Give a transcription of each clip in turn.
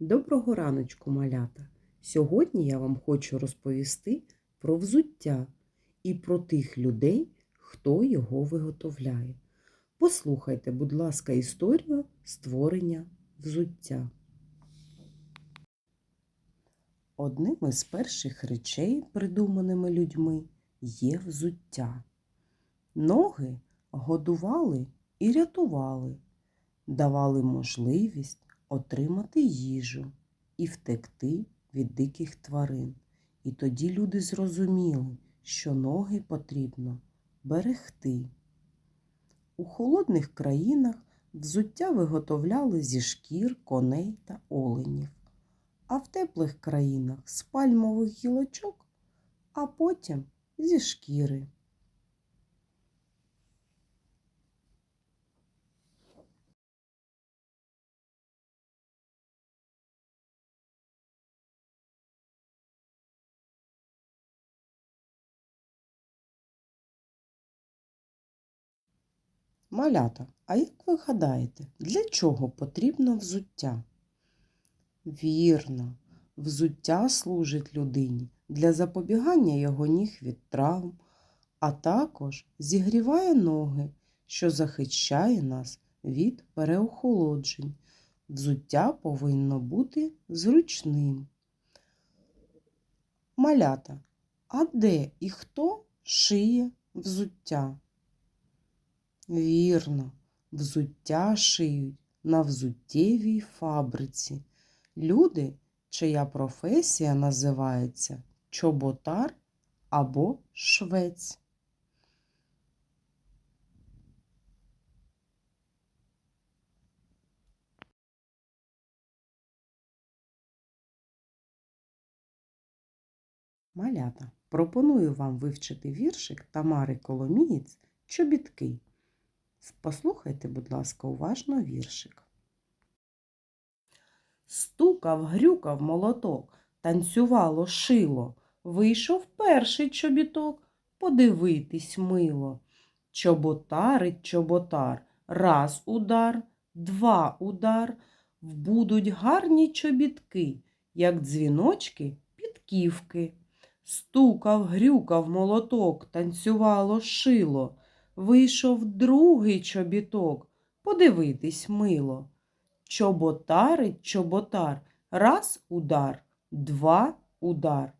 Доброго раночку, малята! Сьогодні я вам хочу розповісти про взуття і про тих людей, хто його виготовляє. Послухайте, будь ласка, історію створення взуття. Одним із перших речей, придуманими людьми, є взуття. Ноги годували і рятували, давали можливість отримати їжу і втекти від диких тварин. І тоді люди зрозуміли, що ноги потрібно берегти. У холодних країнах взуття виготовляли зі шкір, коней та оленів, а в теплих країнах з пальмових гілочок, а потім зі шкіри. Малята, а як ви гадаєте, для чого потрібно взуття? Вірно, взуття служить людині для запобігання його ніг від травм, а також зігріває ноги, що захищає нас від переохолоджень. Взуття повинно бути зручним. Малята, а де і хто шиє взуття? Вірно, взуття шиють на взуттєвій фабриці. Люди, чия професія називається чоботар або швець. Малята, пропоную вам вивчити віршик Тамари Коломієць Чобітки. Послухайте, будь ласка, уважно віршик. Стукав, грюкав молоток, танцювало шило. Вийшов перший чобіток, подивитись мило. Чоботарить чоботар, раз удар, два удар. Вбудуть гарні чобітки, як дзвіночки підківки. Стукав, грюкав молоток, танцювало шило. Вийшов другий чобіток, подивитись мило. Чоботарить чоботар, раз удар, два удар.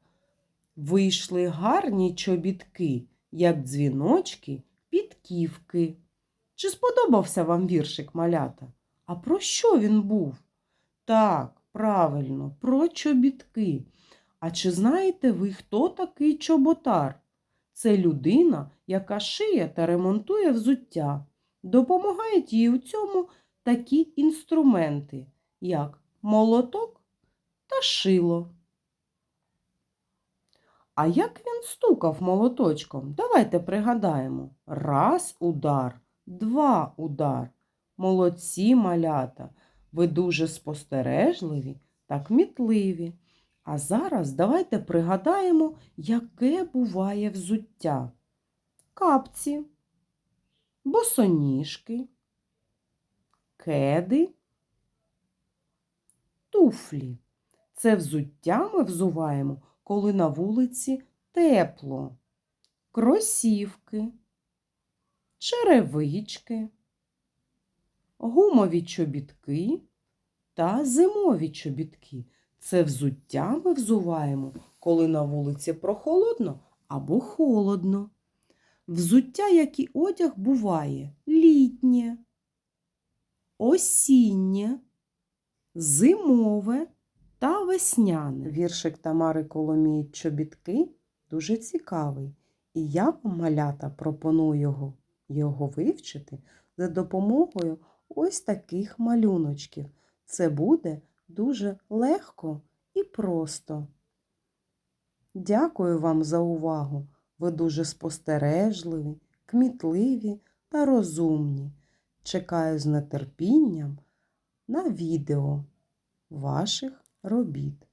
Вийшли гарні чобітки, як дзвіночки підківки. Чи сподобався вам віршик малята? А про що він був? Так, правильно, про чобітки. А чи знаєте ви, хто такий чоботар? Це людина, яка шиє та ремонтує взуття. Допомагають їй у цьому такі інструменти, як молоток та шило. А як він стукав молоточком? Давайте пригадаємо. Раз удар, два удар. Молодці малята, ви дуже спостережливі та кмітливі. А зараз давайте пригадаємо, яке буває взуття. Капці, босоніжки, кеди, туфлі. Це взуття ми взуваємо, коли на вулиці тепло, кросівки, черевички, гумові чобітки та зимові чобітки. Це взуття ми взуваємо, коли на вулиці прохолодно або холодно. Взуття, як і одяг, буває літнє, осіннє, зимове та весняне. Віршик Тамари Коломієць чобітки дуже цікавий. І я вам, малята, пропоную його, його вивчити за допомогою ось таких малюночків. Це буде дуже легко і просто. Дякую вам за увагу. Ви дуже спостережливі, кмітливі та розумні. Чекаю з нетерпінням на відео ваших робіт.